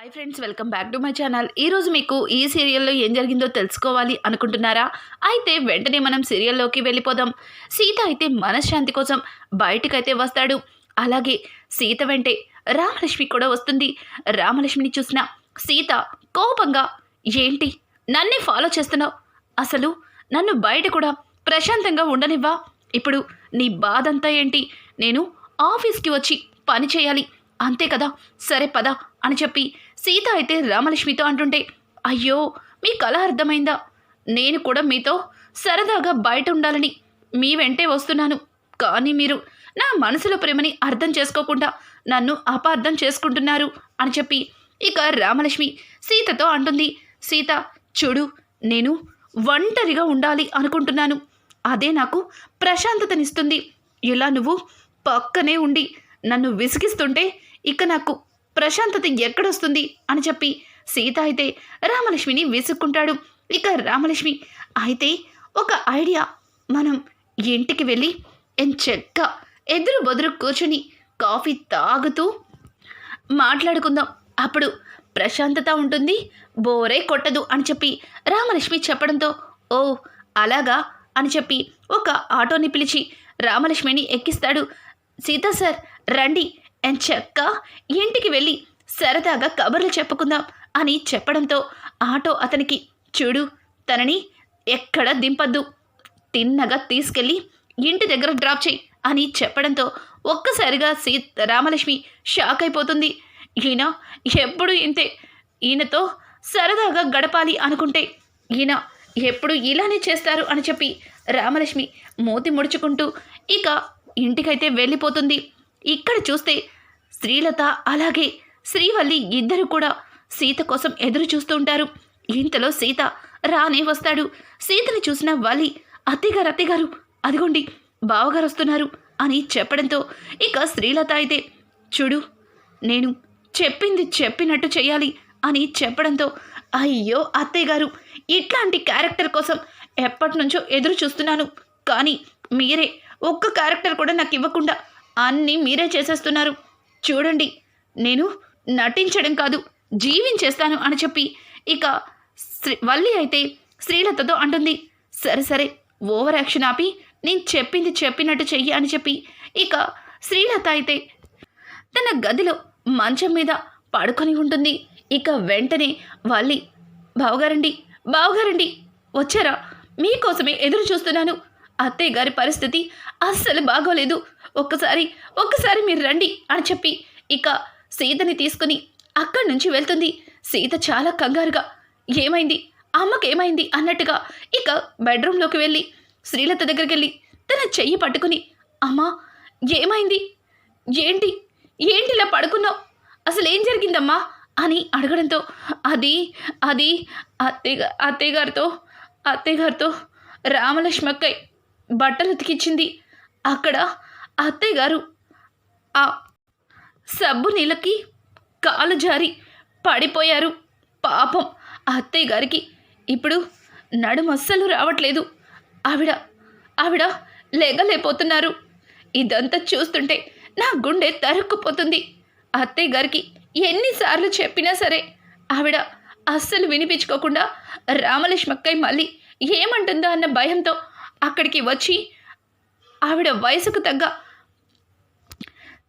Hi friends welcome back to my channel ఈరోజు మీకు ఈ సీరియల్లో ఏం జరిగిందో తెలుసుకోవాలి అనుకుంటున్నారా? అయితే వెంటనే మనం సీరియల్లోకి వెళ్ళిపోదాం. సీత అయితే మనశ్శాంతి కోసం బయటకైతే వస్తాడు. అలాగే సీత వెంటే రామలక్ష్మి కూడా వస్తుంది. రామలక్ష్మిని చూసిన సీత కోపంగా ఏంటి? నన్నే ఫాలో చేస్తున్నావు? అసలు నన్ను బయట కూడా ప్రశాంతంగా ఉండనివ్వా? ఇప్పుడు నీ బాధంతా ఏంటి? నేను ఆఫీస్కి వచ్చి పని చేయాలి. అంతే కదా? సరే పద అని చెప్పి సీత అయితే రామలక్ష్మితో అంటుంటే అయ్యో మీ కళ అర్థమైందా? నేను కూడా మీతో సరదాగా బయట ఉండాలని మీ వెంటే వస్తున్నాను. కానీ మీరు నా మనసులో ప్రేమని అర్థం చేసుకోకుండా నన్ను అపార్థం చేసుకుంటున్నారు అని చెప్పి ఇక రామలక్ష్మి సీతతో అంటుంది. సీత చూడు నేను ఒంటరిగా ఉండాలి అనుకుంటున్నాను. అదే నాకు ప్రశాంతతనిస్తుంది. ఇలా నువ్వు పక్కనే ఉండి నన్ను విసిగిస్తుంటే ఇక నాకు ప్రశాంతత ఎక్కడొస్తుంది? అని చెప్పి సీత అయితే రామలక్ష్మిని విసుక్కుంటాడు. ఇక రామలక్ష్మి అయితే ఒక ఐడియా. మనం ఇంటికి వెళ్ళి ఎంచక్క ఎదురు బొదురు కూర్చొని కాఫీ తాగుతూ మాట్లాడుకుందాం. అప్పుడు ప్రశాంతత ఉంటుంది. బోరే కొట్టదు అని చెప్పి రామలక్ష్మి చెప్పడంతో ఓ అలాగా అని చెప్పి ఒక ఆటోని పిలిచి రామలక్ష్మిని ఎక్కిస్తాడు. సీత సార్ రండి. ఎంచక్క ఇంటికి వెళ్ళి సరదాగా కబుర్లు చెప్పుకుందాం అని చెప్పడంతో ఆటో అతనికి చూడు తనని ఎక్కడ దింపద్దు తిన్నగా తీసుకెళ్ళి ఇంటి దగ్గర డ్రాప్ చేయి అని చెప్పడంతో ఒక్కసారిగా సీ రామలక్ష్మి షాక్ అయిపోతుంది. ఈయన ఎప్పుడు ఇంతే? ఈయనతో సరదాగా గడపాలి అనుకుంటే ఈయన ఎప్పుడు ఇలానే చేస్తారు అని చెప్పి రామలక్ష్మి మూతి ముడుచుకుంటూ ఇక ఇంటికైతే వెళ్ళిపోతుంది. ఇక్కడ చూస్తే శ్రీలత అలాగే శ్రీవల్లి ఇద్దరు కూడా సీత కోసం ఎదురు చూస్తూ ఉంటారు. ఇంతలో సీత రానే వస్తాడు. సీతని చూసిన వాలి అత్తగారు అత్తిగారు అదిగోండి బావగారు వస్తున్నారు అని చెప్పడంతో ఇక శ్రీలత అయితే చూడు నేను చెప్పింది చెప్పినట్టు చేయాలి అని చెప్పడంతో అయ్యో అత్తయ్య గారు ఇట్లాంటి క్యారెక్టర్ కోసం ఎప్పటి నుంచో ఎదురు చూస్తున్నాను. కానీ మీరే ఒక్క క్యారెక్టర్ కూడా నాకు ఇవ్వకుండా అన్నీ మీరే చేసేస్తున్నారు. చూడండి నేను నటించడం కాదు జీవించేస్తాను అని చెప్పి ఇక శ్రీ వల్లి అయితే శ్రీలతతో అంటుంది. సరే సరే ఓవర్ యాక్షన్ ఆపి నేను చెప్పింది చెప్పినట్టు చెయ్యి అని చెప్పి ఇక శ్రీలత అయితే తన గదిలో మంచం మీద పడుకొని ఉంటుంది. ఇక వెంటనే వల్లి బావగారండి బావగారండి వచ్చారా? మీకోసమే ఎదురు చూస్తున్నాను. అత్తయ్య గారి పరిస్థితి అస్సలు బాగోలేదు. ఒక్కసారి ఒక్కసారి మీరు రండి అని చెప్పి ఇక సీతని తీసుకుని అక్కడి నుంచి వెళ్తుంది. సీత చాలా కంగారుగా ఏమైంది? అమ్మకేమైంది అన్నట్టుగా ఇక బెడ్రూమ్లోకి వెళ్ళి శ్రీలత దగ్గరికి వెళ్ళి తన చెయ్యి పట్టుకుని అమ్మా ఏమైంది? ఏంటి? ఏంటి ఇలా పడుకున్నావు? అసలు ఏం జరిగిందమ్మా? అని అడగడంతో అది అది అత్తయ్య అత్తయ్యగారితో అత్తయ్యగారితో రామలక్ష్మక్కయ్య బట్టలు ఉతికిచ్చింది. అక్కడ అత్తయ్య గారు ఆ సబ్బు నీళ్ళకి కాలు జారి పడిపోయారు. పాపం అత్తయ్య గారికి ఇప్పుడు నడుము అస్సలు రావట్లేదు. ఆవిడ ఆవిడ లేగలేకపోతున్నారు. ఇదంతా చూస్తుంటే నా గుండె తరుక్కుపోతుంది. అత్తయ్య గారికి ఎన్నిసార్లు చెప్పినా సరే ఆవిడ అస్సలు వినిపించుకోకుండా రామలక్ష్మక్కయ్య మళ్ళీ ఏమంటుందో అన్న భయంతో అక్కడికి వచ్చి ఆవిడ వయసుకు తగ్గ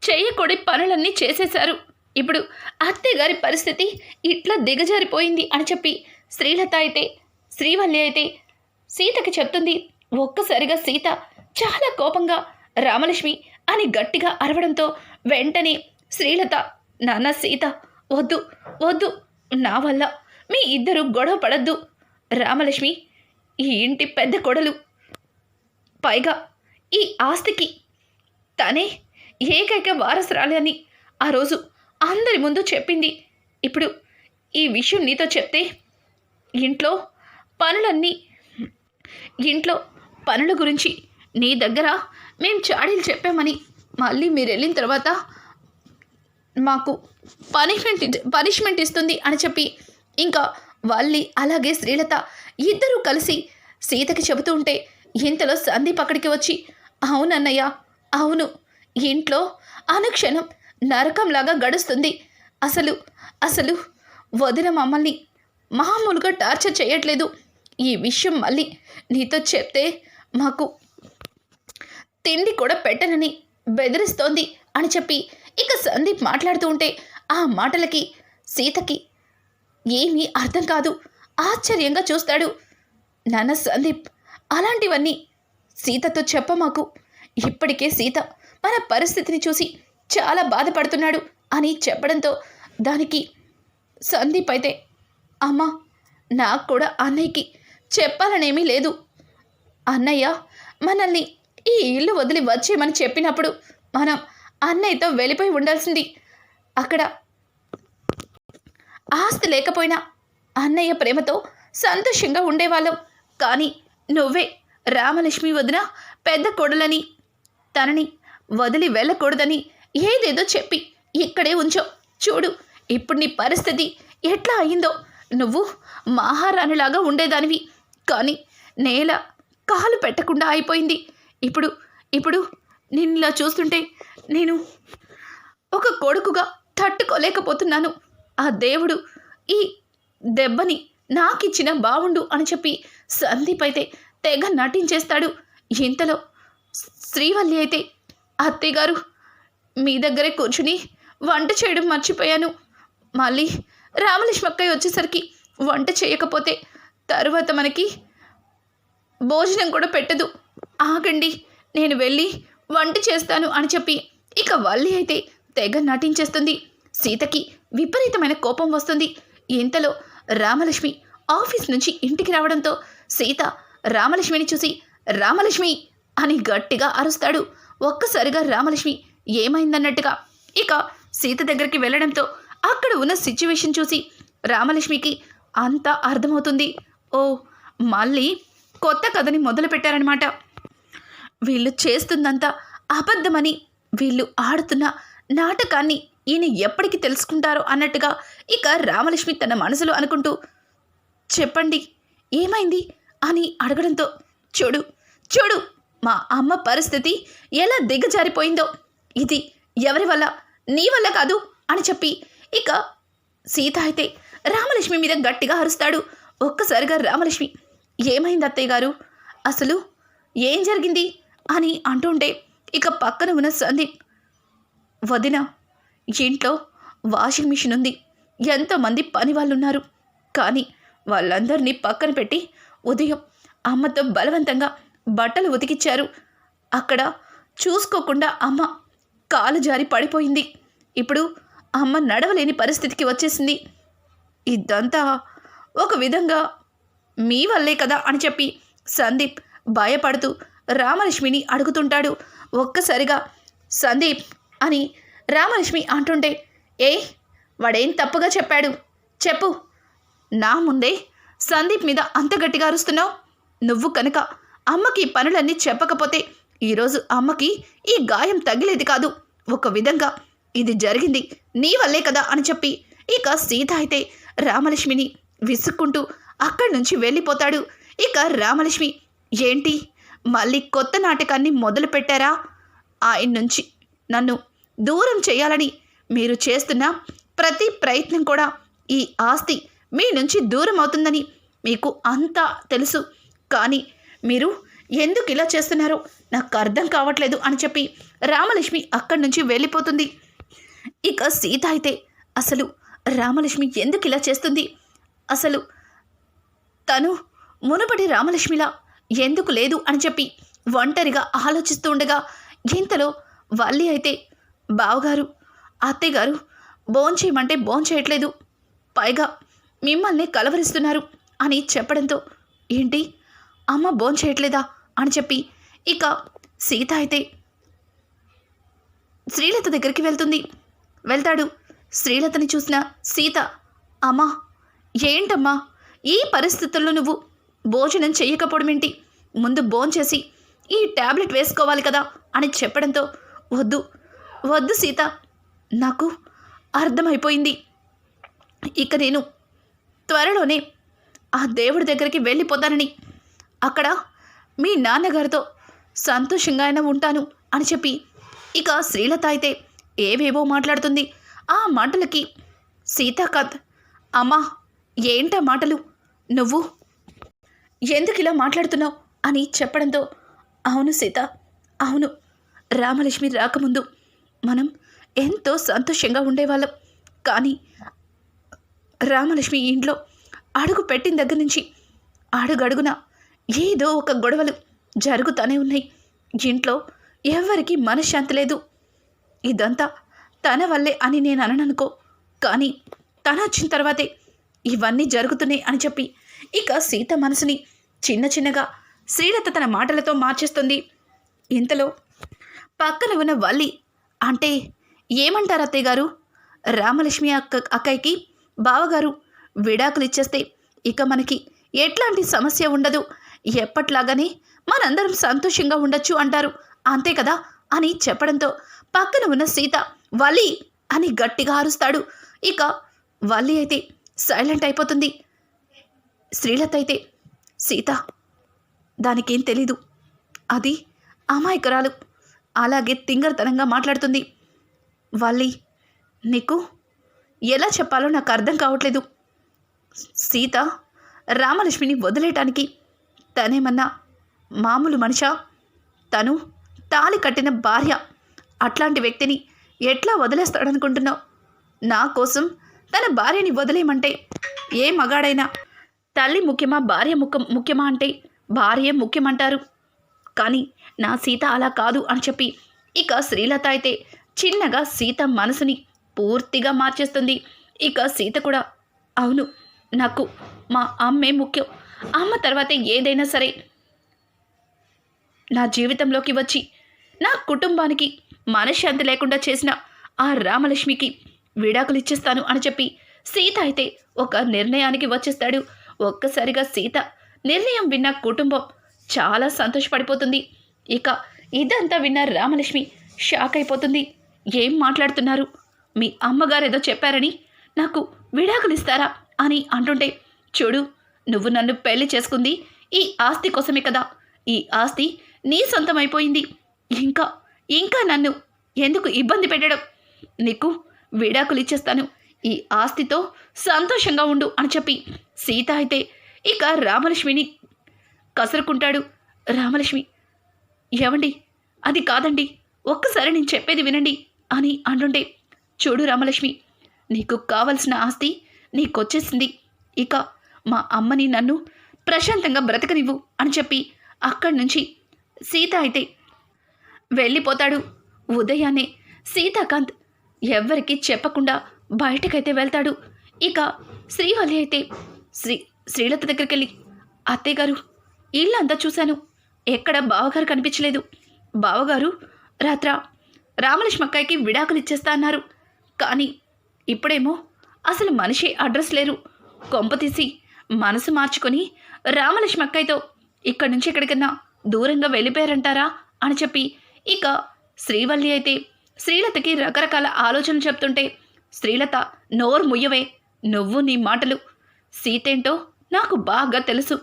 చేయకూడి పనులన్నీ చేసేశారు. ఇప్పుడు అత్తయ్య గారి పరిస్థితి ఇట్లా దిగజారిపోయింది అని చెప్పి శ్రీలత అయితే శ్రీవల్లి అయితే సీతకి చెప్తుంది. ఒక్కసారిగా సీత చాలా కోపంగా రామలక్ష్మి అని గట్టిగా అరవడంతో వెంటనే శ్రీలత నాన్న సీత వద్దు వద్దు నా వల్ల మీ ఇద్దరు గొడవ పడద్దు. రామలక్ష్మి ఈ ఇంటి పెద్ద కొడలు. పైగా ఈ ఆస్తికి తనే ఏకైక వారసురాలి అని ఆ రోజు అందరి ముందు చెప్పింది. ఇప్పుడు ఈ విషయం నీతో చెప్తే ఇంట్లో పనులన్నీ ఇంట్లో పనుల గురించి నీ దగ్గర మేము చాడీలు చెప్పామని మళ్ళీ మీరు వెళ్ళిన తర్వాత మాకు పనిష్మెంట్ పనిష్మెంట్ ఇస్తుంది అని చెప్పి ఇంకా వల్లి అలాగే శ్రీలత ఇద్దరూ కలిసి సీతకి చెబుతూ ఉంటే ఇంతలో సందీప్ అక్కడికి వచ్చి అవునన్నయ్య అవును. ఇంట్లో అనుక్షణం నరకంలాగా గడుస్తుంది. అసలు అసలు వదిన మమ్మల్ని మామూలుగా టార్చర్ చేయట్లేదు. ఈ విషయం మళ్ళీ నీతో చెప్తే మాకు తిండి కూడా పెట్టనని బెదిరిస్తోంది అని చెప్పి ఇక సందీప్ మాట్లాడుతూ ఉంటే ఆ మాటలకి సీతకి ఏమీ అర్థం కాదు. ఆశ్చర్యంగా చూస్తాడు. నాన్న సందీప్ అలాంటివన్నీ సీతతో చెప్పమాకు. ఇప్పటికే సీత మన పరిస్థితిని చూసి చాలా బాధపడుతున్నాడు అని చెప్పడంతో దానికి సందీప్ అయితే అమ్మా నాకు కూడా అన్నయ్యకి చెప్పాలనేమీ లేదు. అన్నయ్య మనల్ని ఈ ఇల్లు వదిలి వచ్చేయమని చెప్పినప్పుడు మనం అన్నయ్యతో వెళ్ళిపోయి ఉండాల్సింది. అక్కడ ఆస్తి లేకపోయినా అన్నయ్య ప్రేమతో సంతోషంగా ఉండేవాళ్ళం. కానీ నువ్వే రామలక్ష్మి వదిన పెద్ద కొడలని తనని వదిలి వెళ్ళకూడదని ఏదేదో చెప్పి ఇక్కడే ఉంచో. చూడు ఇప్పుడు నీ పరిస్థితి ఎట్లా అయిందో. నువ్వు మహారాణిలాగా ఉండేదానివి. కానీ నేల కాలు పెట్టకుండా అయిపోయింది. ఇప్పుడు ఇప్పుడు నిన్నులా చూస్తుంటే నేను ఒక కొడుకుగా తట్టుకోలేకపోతున్నాను. ఆ దేవుడు ఈ దెబ్బని నాకిచ్చిన బావుండు అని చెప్పి సందీప్ అయితే తెగ నటించేస్తాడు. ఇంతలో శ్రీవల్లి అయితే అత్తయ్యగారు మీ దగ్గరే కూర్చుని వంట చేయడం మర్చిపోయాను. మళ్ళీ రామలక్ష్మక్కయ్య వచ్చేసరికి వంట చేయకపోతే తరువాత మనకి భోజనం కూడా పెట్టదు. ఆగండి నేను వెళ్ళి వంట చేస్తాను అని చెప్పి ఇక వల్లి అయితే తెగ నటించేస్తుంది. సీతకి విపరీతమైన కోపం వస్తుంది. ఇంతలో రామలక్ష్మి ఆఫీస్ నుంచి ఇంటికి రావడంతో సీత రామలక్ష్మిని చూసి రామలక్ష్మి అని గట్టిగా అరుస్తాడు. ఒక్కసారిగా రామలక్ష్మి ఏమైందన్నట్టుగా. ఇక సీత దగ్గరికి వెళ్ళడంతో అక్కడ ఉన్న సిచ్యువేషన్ చూసి రామలక్ష్మికి అంతా అర్థమవుతుంది. ఓ మళ్ళీ కొత్త కథని మొదలు పెట్టారనమాట వీళ్ళు చేస్తుందంతా అబద్ధమని వీళ్ళు ఆడుతున్న నాటకాన్ని ఈయన ఎప్పటికి తెలుసుకుంటారో అన్నట్టుగా ఇక రామలక్ష్మి తన మనసులో అనుకుంటూ చెప్పండి ఏమైంది? అని అడగడంతో చూడు చూడు మా అమ్మ పరిస్థితి ఎలా దిగజారిపోయిందో. ఇది ఎవరి వల్ల? నీ వల్ల కాదు అని చెప్పి ఇక సీత అయితే రామలక్ష్మి మీద గట్టిగా అరుస్తాడు. ఒక్కసారిగా రామలక్ష్మి ఏమైంది అత్తయ్య గారు? అసలు ఏం జరిగింది? అని అంటుంటే ఇక పక్కన ఉన్న సందీప్ వదిన ఇంట్లో వాషింగ్ మిషన్ ఉంది. ఎంతోమంది పని వాళ్ళు ఉన్నారు కానీ వాళ్ళందరినీ పక్కన పెట్టి ఉదయం అమ్మతో బలవంతంగా బట్టలు ఉతికిచ్చారు. అక్కడ చూసుకోకుండా అమ్మ కాలు జారి పడిపోయింది. ఇప్పుడు అమ్మ నడవలేని పరిస్థితికి వచ్చేసింది. ఇదంతా ఒక విధంగా మీ వల్లే కదా అని చెప్పి సందీప్ భయపడుతూ రామలక్ష్మిని అడుగుతుంటాడు. ఒక్కసారిగా సందీప్ అని రామలక్ష్మి అంటుంటే ఏ వాడేం తప్పుగా చెప్పాడు? చెప్పు. నా ముందే సందీప్ మీద అంత గట్టిగా అరుస్తున్నావు? నువ్వు కనుక అమ్మకి పనులన్నీ చెప్పకపోతే ఈరోజు అమ్మకి ఈ గాయం తగిలేది కాదు. ఒక విధంగా ఇది జరిగింది. నీ వల్లే కదా అని చెప్పి ఇక సీత అయితే రామలక్ష్మిని విసుక్కుంటూ అక్కడి నుంచి వెళ్ళిపోతాడు. ఇక రామలక్ష్మి ఏంటి? మళ్ళీ కొత్త నాటకాన్ని మొదలు పెట్టారా? ఆయన నుంచి నన్ను దూరం చేయాలని మీరు చేస్తున్న ప్రతి ప్రయత్నం కూడా ఈ ఆస్తి మీ నుంచి దూరం అవుతుందని మీకు అంతా తెలుసు. కానీ మీరు ఎందుకు ఇలా చేస్తున్నారు? నాకు అర్థం కావట్లేదు అని చెప్పి రామలక్ష్మి అక్కడి నుంచి వెళ్ళిపోతుంది. ఇక సీత అయితే అసలు రామలక్ష్మి ఎందుకు ఇలా చేస్తుంది? అసలు తను మునుపటి రామలక్ష్మిలా ఎందుకు లేదు అని చెప్పి ఒంటరిగా ఆలోచిస్తూ ఉండగా ఇంతలో వల్లి అయితే బావగారు అత్తయ్య గారు భోంచేయమంటే భోంచేయట్లేదు పైగా మిమ్మల్ని కలవరిస్తున్నారు అని చెప్పడంతో ఏంటి అమ్మ భోంచేయట్లేదా అని చెప్పి ఇక సీత అయితే శ్రీలత దగ్గరికి వెళ్తుంది. వెళ్తాడు. శ్రీలతని చూసిన సీత అమ్మా ఏంటమ్మా? ఈ పరిస్థితుల్లో నువ్వు భోజనం చేయకపోవడమేంటి ఏంటి? ముందు భోంచేసి ఈ ట్యాబ్లెట్ వేసుకోవాలి కదా అని చెప్పడంతో వద్దు వద్దు సీత నాకు అర్థమైపోయింది. ఇక నేను త్వరలోనే ఆ దేవుడి దగ్గరికి వెళ్ళిపోతానని అక్కడ మీ నాన్నగారితో సంతోషంగా అయినా ఉంటాను అని చెప్పి ఇక శ్రీలత అయితే ఏవేవో మాట్లాడుతుంది. ఆ మాటలకి సీతాకాంత్ అమ్మా ఏంటా మాటలు? నువ్వు ఎందుకు ఇలా మాట్లాడుతున్నావు? అని చెప్పడంతో అవును సీత అవును. రామలక్ష్మి రాకముందు మనం ఎంతో సంతోషంగా ఉండేవాళ్ళం. కానీ రామలక్ష్మి ఇంట్లో అడుగు పెట్టిన దగ్గర నుంచి అడుగడుగున ఏదో ఒక గొడవలు జరుగుతూనే ఉన్నాయి. ఇంట్లో ఎవరికీ మనశ్శాంతి లేదు. ఇదంతా తన వల్లే అని నేను అననుకో కానీ తన వచ్చిన తర్వాతే ఇవన్నీ జరుగుతున్నాయి అని చెప్పి ఇక సీత మనసుని చిన్న చిన్నగా శ్రీలత తన మాటలతో మార్చేస్తుంది. ఇంతలో పక్కన ఉన్న వల్లి అంటే ఏమంటారు అత్తయ్య గారు? రామలక్ష్మి అక్క అక్కయ్యకి బావగారు విడాకులు ఇచ్చేస్తే ఇక మనకి ఎట్లాంటి సమస్య ఉండదు. ఎప్పట్లాగానే? మనందరం సంతోషంగా ఉండొచ్చు అంటారు. అంతే కదా? అని చెప్పడంతో పక్కన ఉన్న సీత వలి అని గట్టిగా అరుస్తాడు. ఇక వల్లి అయితే సైలెంట్ అయిపోతుంది. శ్రీలత అయితే సీత దానికేం తెలీదు. అది అమాయకురాలు. అలాగే తింగరతనంగా మాట్లాడుతుంది. వల్లి నీకు ఎలా చెప్పాలో నాకు అర్థం కావట్లేదు. సీత రామలక్ష్మిని వదిలేయటానికి తనేమన్నా మామూలు మనిషా? తను తాలి కట్టిన భార్య. అట్లాంటి వ్యక్తిని ఎట్లా వదిలేస్తాడనుకుంటున్నావు? నా కోసం తన భార్యని వదిలేయమంటే ఏ మగాడైనా తల్లి ముఖ్యమా భార్య ముఖ్యం ముఖ్యమా అంటే భార్య ముఖ్యమంటారు. కానీ నా సీత అలా కాదు అని చెప్పి ఇక శ్రీలత అయితే చిన్నగా సీత మనసుని పూర్తిగా మార్చేస్తుంది. ఇక సీత కూడా అవును నాకు మా అమ్మే ముఖ్యం. అమ్మ తర్వాతే ఏదైనా సరే నా జీవితంలోకి వచ్చి నా కుటుంబానికి మనశ్శాంతి లేకుండా చేసిన ఆ రామలక్ష్మికి విడాకులు ఇచ్చేస్తాను అని చెప్పి సీత అయితే ఒక నిర్ణయానికి వచ్చేస్తాడు. ఒక్కసారిగా సీత నిర్ణయం విన్న కుటుంబం చాలా సంతోషపడిపోతుంది. ఇక ఇదంతా విన్న రామలక్ష్మి షాక్ అయిపోతుంది. ఏం మాట్లాడుతున్నారు? మీ అమ్మగారు ఏదో చెప్పారని నాకు విడాకులు ఇస్తారా అని అంటుంటే చూడు నువ్వు నన్ను పెళ్ళి చేసుకుంది ఈ ఆస్తి కోసమే కదా. ఈ ఆస్తి నీ సొంతం అయిపోయింది ఇంకా ఇంకా నన్ను ఎందుకు ఇబ్బంది పెట్టడం? నీకు విడాకులు ఇచ్చేస్తాను ఈ ఆస్తితో సంతోషంగా ఉండు అని చెప్పి సీత అయితే ఇక రామలక్ష్మిని కసురుకుంటాడు. రామలక్ష్మి ఏమండి అది కాదండి. ఒక్కసారి నేను చెప్పేది వినండి అని అంటుంటే చూడు రామలక్ష్మి నీకు కావలసిన ఆస్తి నీకొచ్చేసింది. ఇక మా అమ్మని నన్ను ప్రశాంతంగా బ్రతకనివ్వు అని చెప్పి అక్కడి నుంచి సీత అయితే వెళ్ళిపోతాడు. ఉదయాన్నే సీతాకాంత్ ఎవ్వరికీ చెప్పకుండా బయటకైతే వెళ్తాడు. ఇక శ్రీవల్లి అయితే శ్రీ శ్రీలత దగ్గరికి వెళ్ళి అత్తయ్య గారు ఇల్లంతా చూశాను. ఎక్కడ బావగారు కనిపించలేదు. బావగారు రాత్ర రామలక్ష్మి విడాకులు ఇచ్చేస్తా అన్నారు. కానీ ఇప్పుడేమో అసలు మనిషి అడ్రస్ లేరు. కొంప తీసి మనసు మార్చుకొని రామలక్ష్మక్కయ్యతో ఇక్కడి నుంచి ఎక్కడికన్నా దూరంగా వెళ్ళిపోయారంటారా? అని చెప్పి ఇక శ్రీవల్లి అయితే శ్రీలతకి రకరకాల ఆలోచనలు చెప్తుంటే శ్రీలత నోరు ముయ్యవే. నువ్వు నీ మాటలు సీతేంటో నాకు బాగా తెలుసు.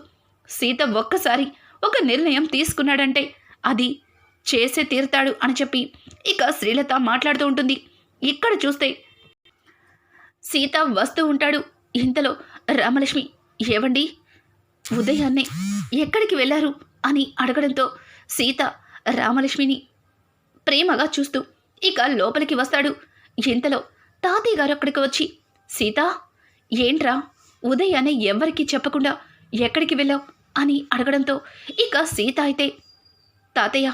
సీత ఒక్కసారి ఒక నిర్ణయం తీసుకున్నాడంటే అది చేసే తీరుతాడు అని చెప్పి ఇక శ్రీలత మాట్లాడుతూ ఉంటుంది. ఇక్కడ చూస్తే సీత వస్తూ ఉంటాడు. ఇంతలో రామలక్ష్మి ఏవండి? ఉదయాన్నే ఎక్కడికి వెళ్ళారు అని అడగడంతో సీత రామలక్ష్మిని ప్రేమగా చూస్తూ ఇక లోపలికి వస్తాడు. ఇంతలో తాతయ్య గారు అక్కడికి వచ్చి సీత ఏంట్రా? ఉదయాన్నే ఎవ్వరికీ చెప్పకుండా ఎక్కడికి వెళ్ళావు? అని అడగడంతో ఇక సీత అయితే తాతయ్య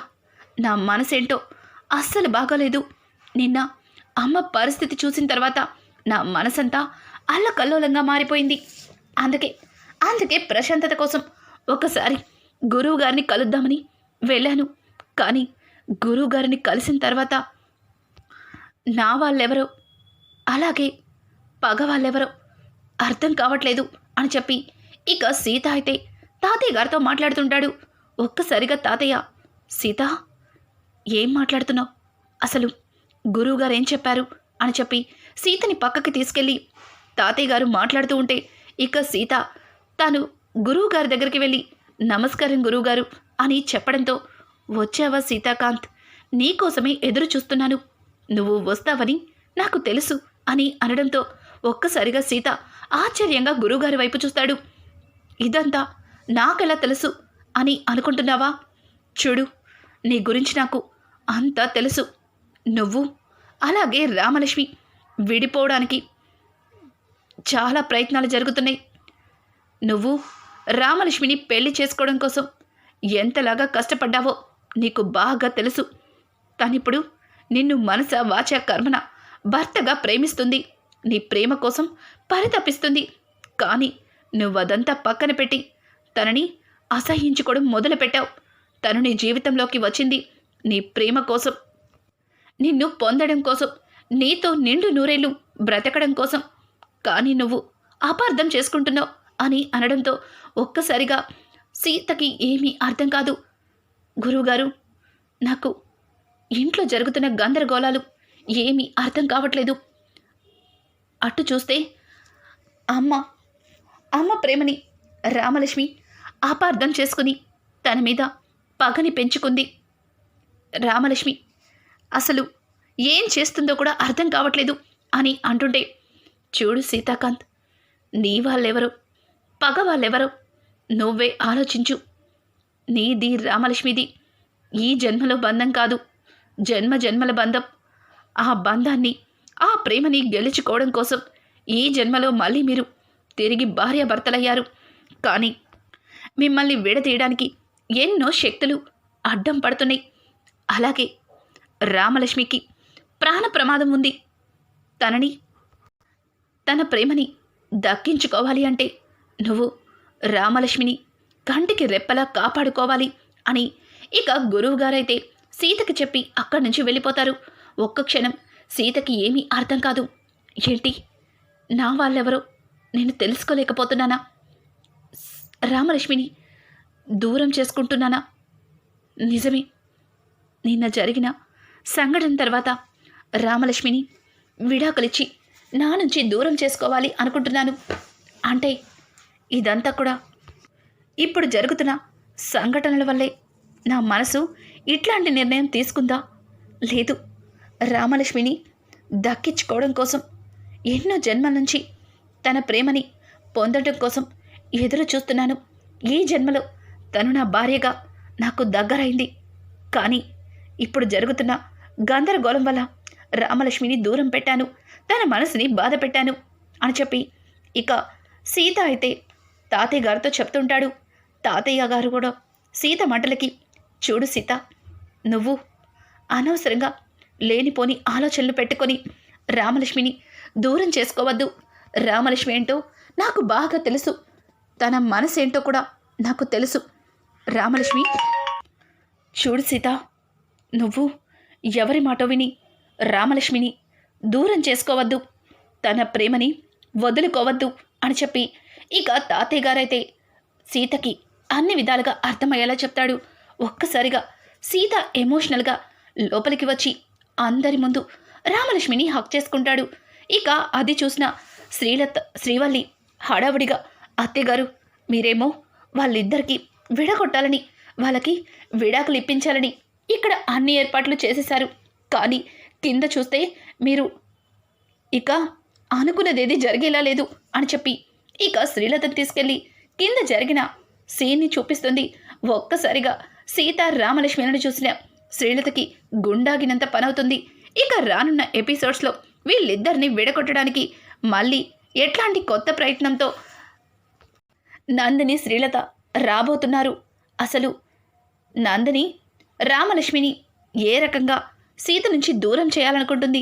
నా మనసేంటో అస్సలు బాగాలేదు. నిన్న అమ్మ పరిస్థితి చూసిన తర్వాత నా మనసంతా అల్లకల్లోలంగా మారిపోయింది. అందుకే అందుకే ప్రశాంతత కోసం ఒకసారి గురువు గారిని కలుద్దామని వెళ్ళాను. కానీ గురువు గారిని కలిసిన తర్వాత నా వాళ్ళెవరో అలాగే పగ వాళ్ళెవరో అర్థం కావట్లేదు అని చెప్పి ఇక సీత అయితే తాతయ్య గారితో మాట్లాడుతుంటాడు. ఒక్కసారిగా తాతయ్య సీత ఏం మాట్లాడుతున్నావు? అసలు గురువుగారు ఏం చెప్పారు? అని చెప్పి సీతని పక్కకి తీసుకెళ్ళి తాతయ్య గారు మాట్లాడుతూ ఉంటే ఇక సీత తాను గురువుగారి దగ్గరికి వెళ్ళి నమస్కారం గురువుగారు అని చెప్పడంతో వచ్చావా సీతాకాంత్? నీకోసమే ఎదురు చూస్తున్నాను. నువ్వు వస్తావని నాకు తెలుసు అని అనడంతో ఒక్కసారిగా సీత ఆశ్చర్యంగా గురువుగారి వైపు చూస్తాడు. ఇదంతా నాకెలా తెలుసు? అని అనుకుంటున్నావా? చూడు నీ గురించి నాకు అంతా తెలుసు. నువ్వు అలాగే రామలక్ష్మి విడిపోవడానికి చాలా ప్రయత్నాలు జరుగుతున్నాయి. నువ్వు రామలక్ష్మిని పెళ్ళి చేసుకోవడం కోసం ఎంతలాగా కష్టపడ్డావో నీకు బాగా తెలుసు. తనిప్పుడు నిన్ను మనస వాచ కర్మన భర్తగా ప్రేమిస్తుంది. నీ ప్రేమ కోసం పరితపిస్తుంది. కానీ నువ్వదంతా పక్కన పెట్టి తనని అసహించుకోవడం మొదలుపెట్టావు. తను నీ జీవితంలోకి వచ్చింది నీ ప్రేమ కోసం. నిన్ను పొందడం కోసం నీతో నిండు నూరేళ్ళు బ్రతకడం కోసం కానీ నువ్వు అపార్థం చేసుకుంటున్నావు అని అనడంతో ఒక్కసారిగా సీతకి ఏమీ అర్థం కాదు. గురువుగారు నాకు ఇంట్లో జరుగుతున్న గందరగోళాలు ఏమీ అర్థం కావట్లేదు. అటు చూస్తే అమ్మ అమ్మ ప్రేమని రామలక్ష్మి అపార్థం చేసుకుని తన మీద పగని పెంచుకుంది. రామలక్ష్మి అసలు ఏం చేస్తుందో కూడా అర్థం కావట్లేదు అని అంటుంటే చూడు సీతాకాంత్ నీ వాళ్ళెవరో పగ వాళ్ళెవరో నువ్వే ఆలోచించు. నీది రామలక్ష్మిది ఈ జన్మలో బంధం కాదు జన్మ జన్మల బంధం. ఆ బంధాన్ని ఆ ప్రేమని గెలుచుకోవడం కోసం ఈ జన్మలో మళ్ళీ మీరు తిరిగి భార్యాభర్తలయ్యారు. కానీ మిమ్మల్ని విడతీయడానికి ఎన్నో శక్తులు అడ్డం పడుతున్నాయి. అలాగే రామలక్ష్మికి ప్రాణ ప్రమాదం ఉంది. తనని తన ప్రేమని దక్కించుకోవాలి అంటే నువ్వు రామలక్ష్మిని కంటికి రెప్పలా కాపాడుకోవాలి అని ఇక గురువుగారైతే సీతకి చెప్పి అక్కడి నుంచి వెళ్ళిపోతారు. ఒక్క క్షణం సీతకి ఏమీ అర్థం కాదు. ఏంటి? నా వాళ్ళెవరో నేను తెలుసుకోలేకపోతున్నానా? రామలక్ష్మిని దూరం చేసుకుంటున్నానా? నిజమే. నిన్న జరిగిన సంఘటన తర్వాత రామలక్ష్మిని విడాకులిచ్చి నా నుంచి దూరం చేసుకోవాలి అనుకుంటున్నాను. అంటే ఇదంతా కూడా. ఇప్పుడు జరుగుతున్న సంఘటనల వల్లే నా మనసు ఇట్లాంటి నిర్ణయం తీసుకుందా? లేదు. రామలక్ష్మిని దక్కించుకోవడం కోసం ఎన్నో జన్మల నుంచి తన ప్రేమని పొందడం కోసం ఎదురు చూస్తున్నాను. ఈ జన్మలో తను నా భార్యగా నాకు దగ్గరైంది. కానీ ఇప్పుడు జరుగుతున్న గందరగోళం వల్ల రామలక్ష్మిని దూరం పెట్టాను. తన మనసుని బాధ పెట్టాను అని చెప్పి ఇక సీత అయితే తాతయ్య గారితో చెప్తుంటాడు. తాతయ్య గారు కూడా సీత మంటలకి చూడు సీత నువ్వు అనవసరంగా లేనిపోని ఆలోచనలు పెట్టుకొని రామలక్ష్మిని దూరం చేసుకోవద్దు. రామలక్ష్మి ఏంటో నాకు బాగా తెలుసు. తన మనసు ఏంటో కూడా నాకు తెలుసు. రామలక్ష్మి చూడు సీత నువ్వు ఎవరి మాట విని రామలక్ష్మిని దూరం చేసుకోవద్దు. తన ప్రేమని వదులుకోవద్దు అని చెప్పి ఇక తాతయ్య గారైతే సీతకి అన్ని విధాలుగా అర్థమయ్యేలా చెప్తాడు. ఒక్కసారిగా సీత ఎమోషనల్గా లోపలికి వచ్చి అందరి ముందు రామలక్ష్మిని హక్ చేసుకుంటాడు. ఇక అది చూసిన శ్రీలత శ్రీవల్లి హడావుడిగా అత్తయ్యగారు మీరేమో వాళ్ళిద్దరికీ విడగొట్టాలని వాళ్ళకి విడాకులు ఇప్పించాలని ఇక్కడ అన్ని ఏర్పాట్లు చేసేశారు. కానీ కింద చూస్తే మీరు ఇక అనుకున్నదేది జరిగేలా లేదు అని చెప్పి ఇక శ్రీలతను తీసుకెళ్ళి కింద జరిగిన సీన్ని చూపిస్తుంది. ఒక్కసారిగా సీత రామలక్ష్మిలను చూసిన శ్రీలతకి గుండాగినంత పనవుతుంది. ఇక రానున్న ఎపిసోడ్స్లో వీళ్ళిద్దరిని విడగొట్టడానికి మళ్ళీ ఎట్లాంటి కొత్త ప్రయత్నంతో నందిని శ్రీలత రాబోతున్నారు. అసలు నందిని రామలక్ష్మిని ఏ రకంగా సీత నుంచి దూరం చేయాలనుకుంటుంది?